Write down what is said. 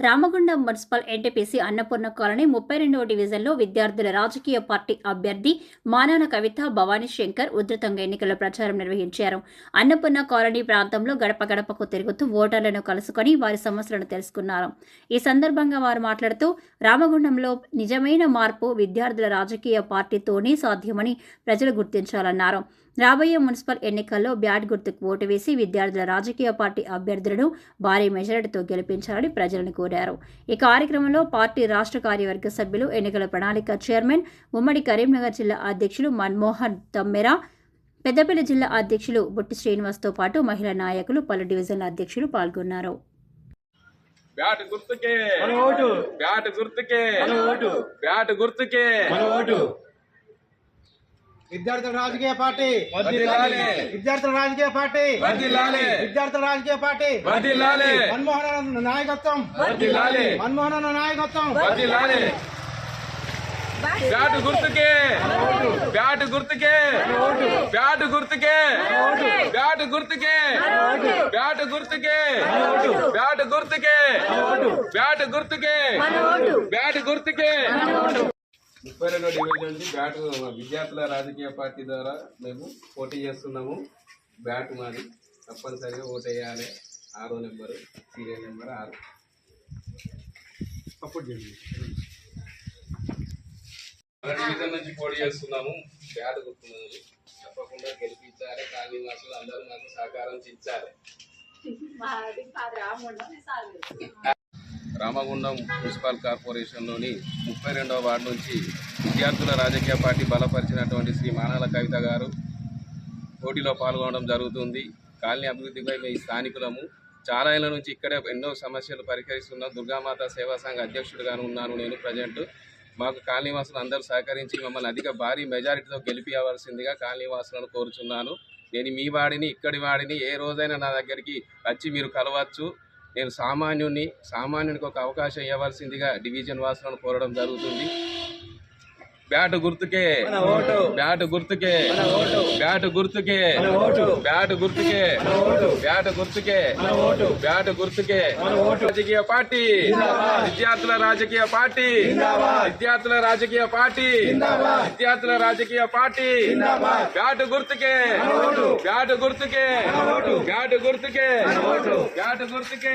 Ramagundam municipal NTPC Annapurna colony ముప్పై రెండవ డివిజన్లో విద్యార్థుల రాజకీయ పార్టీ అభ్యర్థి మానవన కవిత భవానీ శంకర్ ఉధృతంగా ఎన్నికల ప్రచారం నిర్వహించారు. అన్నపూర్ణ కాలనీ ప్రాంతంలో గడప గడపకు తిరుగుతూ ఓటర్లను కలుసుకొని వారి సమస్యలను తెలుసుకున్నారు. ఈ సందర్భంగా వారు మాట్లాడుతూ రామగుండంలో నిజమైన మార్పు విద్యార్థుల రాజకీయ పార్టీతోనే సాధ్యమని ప్రజలు గుర్తించాలన్నారు. రాబోయే మున్సిపల్ ఎన్నికల్లో బ్యాట్ గుర్తుకు ఓటు వేసి విద్యార్థుల రాజకీయ పార్టీ అభ్యర్థులను భారీ మెజారిటీతో గెలిపించాలని ప్రజలను కోరారు. ఈ కార్యక్రమంలో పార్టీ రాష్ట్ర కార్యవర్గ సభ్యులు ఎన్నికల ప్రణాళిక చైర్మన్ ఉమ్మడి కరీంనగర్ జిల్లా అధ్యక్షులు మన్మోహన్ తమ్మెరా పెద్దపల్లి జిల్లా అధ్యక్షులు బుట్టి శ్రీనివాస్తో పాటు మహిళా నాయకులు పలు డివిజన్ల అధ్యక్షులు పాల్గొన్నారు. బ్యాట్ గుర్తుకే. మన ఓటు. బ్యాట్ గుర్తుకే. మన ఓటు. బ్యాట్ గుర్తుకే. మన ఓటు. విద్యార్థుల రాజకీయ పార్టీ. విద్యార్థుల రాజకీయ పార్టీ. విద్యార్థుల రాజకీయ పార్టీ. మన్మోహన్ నాయకత్వం. మన్మోహన్ నాయకత్వం. బ్యాట్ గుర్తుకే. బ్యాట్ గుర్తుకే. బ్యాట్ గుర్తుకే. బ్యాట్ గుర్తుకే. బ్యాట్ గుర్తుకే. బ్యాట్ గుర్తుకే. బ్యాట్ గుర్తుకే. బ్యాట్ గుర్తుకే. ముప్పై రెండో డివిజన్ నుంచి బ్యాట్ విద్యార్థుల రాజకీయ పార్టీ ద్వారా మేము పోటీ చేస్తున్నాము. బ్యాట్ మాది. తప్పనిసరిగా ఓటేయాలి. ఆరో నెంబరు సీరియల్ నెంబర్ ఆరు. సపోర్ట్ చేయండి. మన డివిజన్ నుంచి పోటీ చేస్తున్నాము. బ్యాట్ గుర్తున్నది. తప్పకుండా గెలిపించాలి కాలనీ వాసులు అందరూ మాకు సహకారం ఇచ్చాలి రామగుండం మున్సిపల్ కార్పొరేషన్లోని ముప్పై రెండవ వార్డు నుంచి విద్యార్థుల రాజకీయ పార్టీ బలపరిచినటువంటి శ్రీ మానాల కవిత గారు పోటీలో పాల్గొనడం జరుగుతుంది. కాలనీ అభివృద్ధిపై మీ స్థానికులము చాలా ఏళ్ళ నుంచి ఇక్కడే ఎన్నో సమస్యలు పరిహరిస్తున్నాం దుర్గామాత సేవా సంఘ అధ్యక్షుడిగాను ఉన్నాను నేను ప్రజెంట్. మాకు కాలనీవాసులు అందరూ సహకరించి మమ్మల్ని అధిక భారీ మెజారిటీతో గెలిపియవలసిందిగా కాలనీవాసులను కోరుచున్నాను. నేను మీ వాడిని ఇక్కడి వాడిని ఏ రోజైనా నా దగ్గరికి వచ్చి మీరు కలవచ్చు. నేను సామాన్యుని సామాన్యునికి ఒక అవకాశం ఇవ్వవలసిందిగా డివిజన్ వాసులను కోరడం జరుగుతుంది. బ్యాట్ గుర్తుకే బ్యాట్ గుర్తుకే బ్యాట్ గుర్తుకే బ్యాట్ గుర్తుకే బ్యాట్ గుర్తుకే బ్యాట్ గుర్తుకే రాజకీయ పార్టీ విద్యార్థుల రాజకీయ పార్టీ విద్యార్థుల రాజకీయ పార్టీ విద్యార్థుల రాజకీయ పార్టీ బ్యాట్ గుర్తుకే బ్యాట్ గుర్తుకే బ్యాట్ గుర్తుకే బ్యాట్ గుర్తుకే